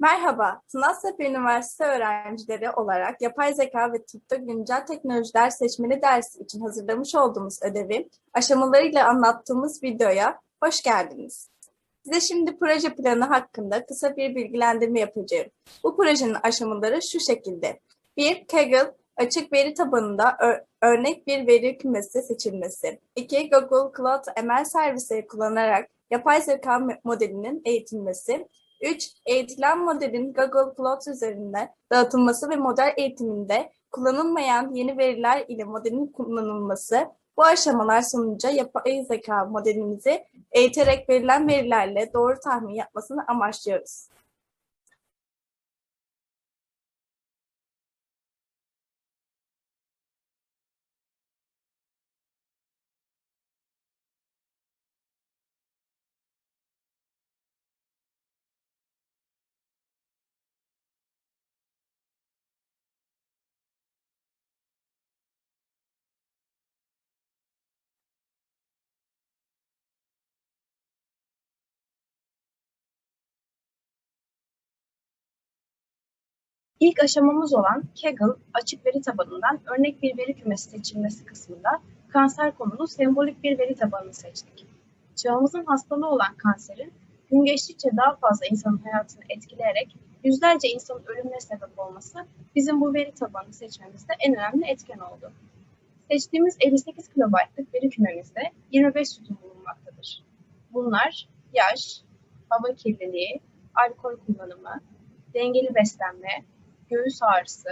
Merhaba, Tınaztepe Üniversitesi öğrencileri olarak yapay zeka ve tıpta güncel teknolojiler seçmeli dersi için hazırlamış olduğumuz ödevi aşamalarıyla anlattığımız videoya hoş geldiniz. Size şimdi proje planı hakkında kısa bir bilgilendirme yapacağım. Bu projenin aşamaları şu şekilde. 1. Kaggle açık veri tabanında örnek bir veri kümesi seçilmesi. 2. Google Cloud ML servisleri kullanarak yapay zeka modelinin eğitilmesi. 3. Eğitilen modelin Google Cloud üzerinde dağıtılması ve model eğitiminde kullanılmayan yeni veriler ile modelin kullanılması. Bu aşamalar sonucu yapay zeka modelimizi eğiterek verilen verilerle doğru tahmin yapmasını amaçlıyoruz. İlk aşamamız olan Kaggle açık veri tabanından örnek bir veri kümesi seçilmesi kısmında kanser konulu sembolik bir veri tabanını seçtik. Çağımızın hastalığı olan kanserin gün geçtikçe daha fazla insanın hayatını etkileyerek yüzlerce insanın ölümüne sebep olması bizim bu veri tabanını seçmemizde en önemli etken oldu. Seçtiğimiz 58 kilobaytlık veri kümemizde 25 sütun bulunmaktadır. Bunlar yaş, hava kirliliği, alkol kullanımı, dengeli beslenme, göğüs ağrısı,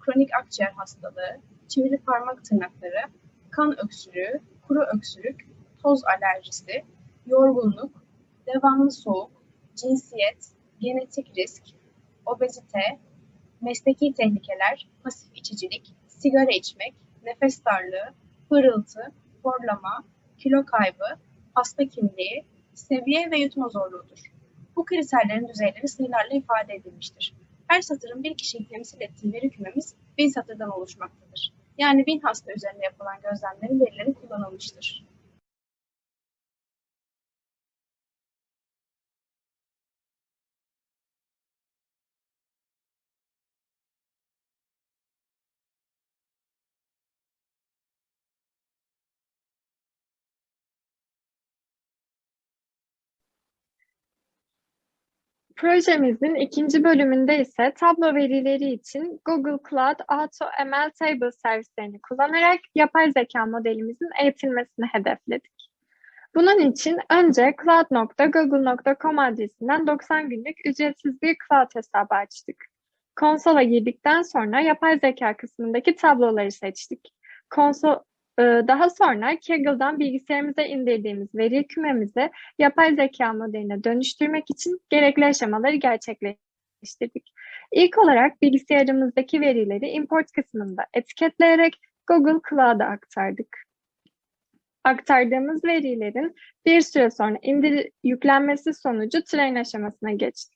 kronik akciğer hastalığı, çivili parmak tırnakları, kan öksürüğü, kuru öksürük, toz alerjisi, yorgunluk, devamlı soğuk, cinsiyet, genetik risk, obezite, mesleki tehlikeler, pasif içicilik, sigara içmek, nefes darlığı, hırıltı, horlama, kilo kaybı, hasta kimliği, seviye ve yutma zorluğudur. Bu kriterlerin düzeyleri sayılarla ifade edilmiştir. Her satırın bir kişiyi temsil ettiği veri kümemiz bin satırdan oluşmaktadır. Yani bin hasta üzerinde yapılan gözlemlerin verileri kullanılmıştır. Projemizin ikinci bölümünde ise tablo verileri için Google Cloud Auto ML Table servislerini kullanarak yapay zeka modelimizin eğitilmesini hedefledik. Bunun için önce cloud.google.com adresinden 90 günlük ücretsiz bir cloud hesabı açtık. Konsola girdikten sonra yapay zeka kısmındaki tabloları seçtik. Konsol, daha sonra Kaggle'dan bilgisayarımıza indirdiğimiz veri kümemizi yapay zeka modeline dönüştürmek için gerekli aşamaları gerçekleştirdik. İlk olarak bilgisayarımızdaki verileri import kısmında etiketleyerek Google Cloud'a aktardık. Aktardığımız verilerin bir süre sonra indir yüklenmesi sonucu train aşamasına geçtik.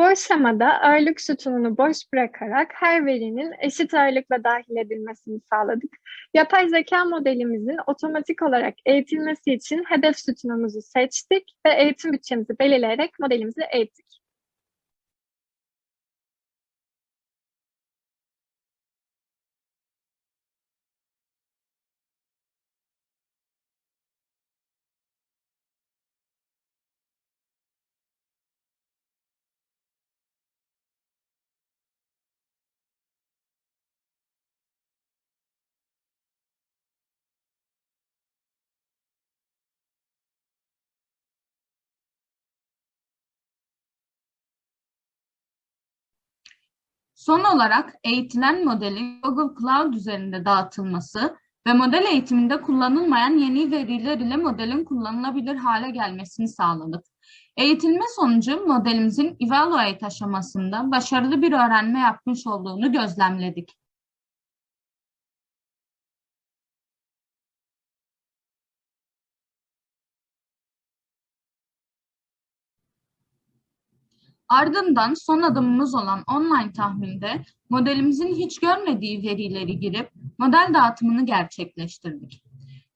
Bu aşamada ağırlık sütununu boş bırakarak her verinin eşit ağırlıkla dahil edilmesini sağladık. Yapay zeka modelimizin otomatik olarak eğitilmesi için hedef sütunumuzu seçtik ve eğitim bütçemizi belirleyerek modelimizi eğittik. Son olarak eğitilen modelin Google Cloud üzerinde dağıtılması ve model eğitiminde kullanılmayan yeni veriler ile modelin kullanılabilir hale gelmesini sağladık. Eğitilme sonucu modelimizin evaluate aşamasında başarılı bir öğrenme yapmış olduğunu gözlemledik. Ardından son adımımız olan online tahminde modelimizin hiç görmediği verileri girip model dağıtımını gerçekleştirdik.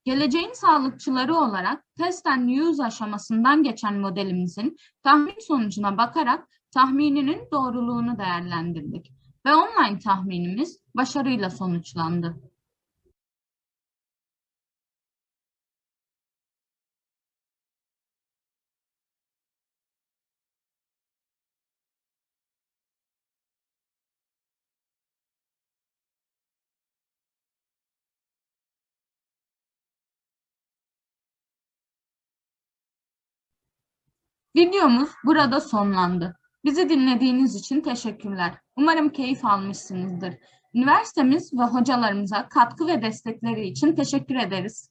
Geleceğin sağlıkçıları olarak test and use aşamasından geçen modelimizin tahmin sonucuna bakarak tahmininin doğruluğunu değerlendirdik ve online tahminimiz başarıyla sonuçlandı. Videomuz burada sonlandı. Bizi dinlediğiniz için teşekkürler. Umarım keyif almışsınızdır. Üniversitemiz ve hocalarımıza katkı ve destekleri için teşekkür ederiz.